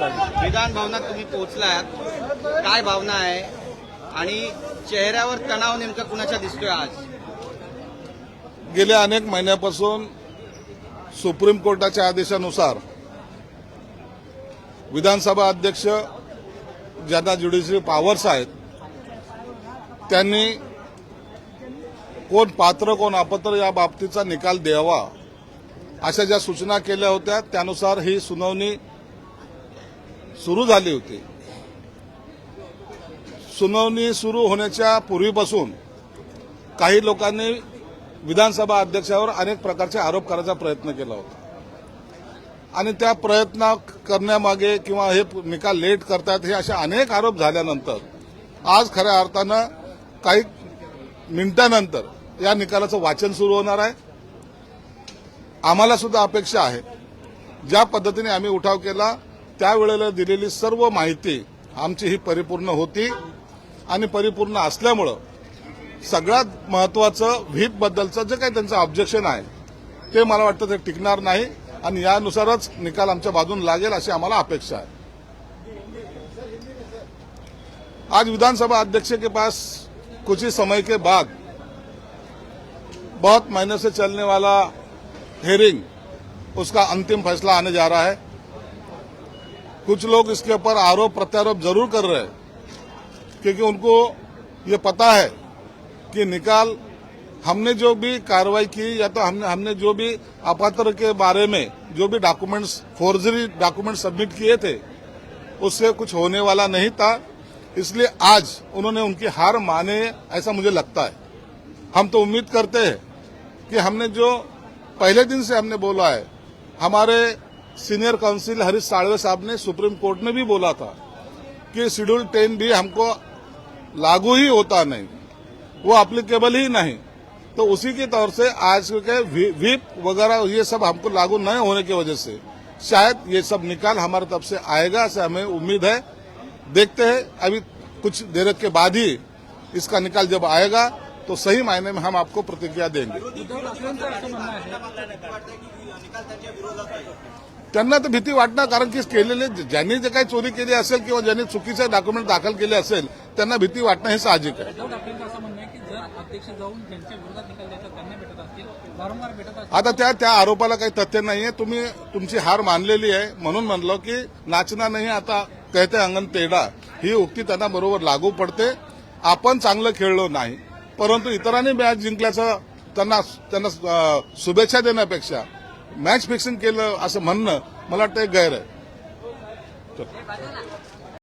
असावी विधान भवनात तुम्ही पोहोचलात. काय भावना आहे? आणि चेहऱ्यावर तणाव नेमका कुणाच्या दिसतोय आज? गेल्या अनेक महिन्यापासून सुप्रीम कोर्टाच्या आदेशानुसार विधानसभा अध्यक्ष ज्यांना ज्युडिशरी पॉवर्स आहेत त्यांनी कोण पात्र कोण अपात्र या बाबतीचा निकाल द्यावा अशा ज्या सूचना केल्या होत्या त्यानुसार ही सुनावणी सुरू झाली होती. सुनावणी सुरू होण्याच्या पूर्वीपासून काही लोकांनी विधानसभा अध्यक्षावर अनेक प्रकारचे आरोप करायचा प्रयत्न केला होता. आणि त्या प्रयत्न करण्यामागे किंवा हे निकाल लेट करतात हे असे अनेक आरोप झाल्यानंतर आज खऱ्या अर्थानं काही मिनिटानंतर या निकालाचं वाचन सुरू होणार आहे. आम्हाला सुद्धा अपेक्षा आहे. ज्या पद्धतीने आम्ही उठाव केला त्यावेळेला दिलेली सर्व माहिती आमची ही परिपूर्ण होती आणि परिपूर्ण असल्यामुळं सगळ्यात महत्वाचं व्हीप बद्दलचं जे काही त्यांचं ऑब्जेक्शन आहे ते मला वाटतं ते टिकणार नाही आणि यानुसारच निकाल आमच्या बाजून लागेल अशी आम्हाला अपेक्षा आहे. आज विधानसभा अध्यक्ष के पास कुछ ही समय के बाद बहुत महीने से चलने वाला हेयरिंग उसका अंतिम फैसला आने जा रहा है। कुछ लोग इसके ऊपर आरोप प्रत्यारोप ज़रूर कर रहे हैं, क्योंकि उनको ये पता है कि निकाल, हमने जो भी कार्रवाई की या तो हमने हमने जो भी अपात्र के बारे में जो भी डॉक्यूमेंट्स फोर्जरी डॉक्यूमेंट सबमिट किए थे, उससे कुछ होने वाला नहीं था। इसलिए आज उन्होंने उनकी हार माने, ऐसा मुझे लगता है। हम तो उम्मीद करते हैं कि हमने जो, पहले दिन से हमने बोला है, हमारे सीनियर काउंसिल हरीश साड़वे साहब ने सुप्रीम कोर्ट में भी बोला था कि शेड्यूल टेन भी हमको लागू ही होता नहीं, वो अप्लीकेबल ही नहीं। तो उसी के तौर से आज के व्हीप वगैरह ये सब हमको लागू नहीं होने की वजह से शायद ये सब निकाल हमारे तरफ़ से आएगा, ऐसे हमें उम्मीद है। देखते हैं, अभी कुछ देर के बाद ही इसका निकाल जब आएगा तो सही मायने में हम आपको प्रतिक्रिया देंगे। आहे त्यांना तर भीती वाटणार कारण की केलेले ज्यांनी जे काही चोरी केली असेल किंवा ज्यांनी चुकीचे डॉक्युमेंट दाखल केले असेल त्यांना भीती वाटणं हे साहजिक आहे. आहे आता त्या त्या आरोपाला काही तथ्य नाहीये. तुम्ही तुमची हार मानलेली आहे. म्हणून म्हणलो की नाचना नाही आता कहते अंगण तेडा ही उक्ती त्यांना बरोबर लागू पडते. आपण चांगलं खेळलो नाही. परंतु इतरांनी मॅच जिंकल्याचं त्यांना त्यांना शुभेच्छा देण्यापेक्षा मॅच फिक्सिंग केलं असं म्हणणं मला वाटतं एक गैर आहे.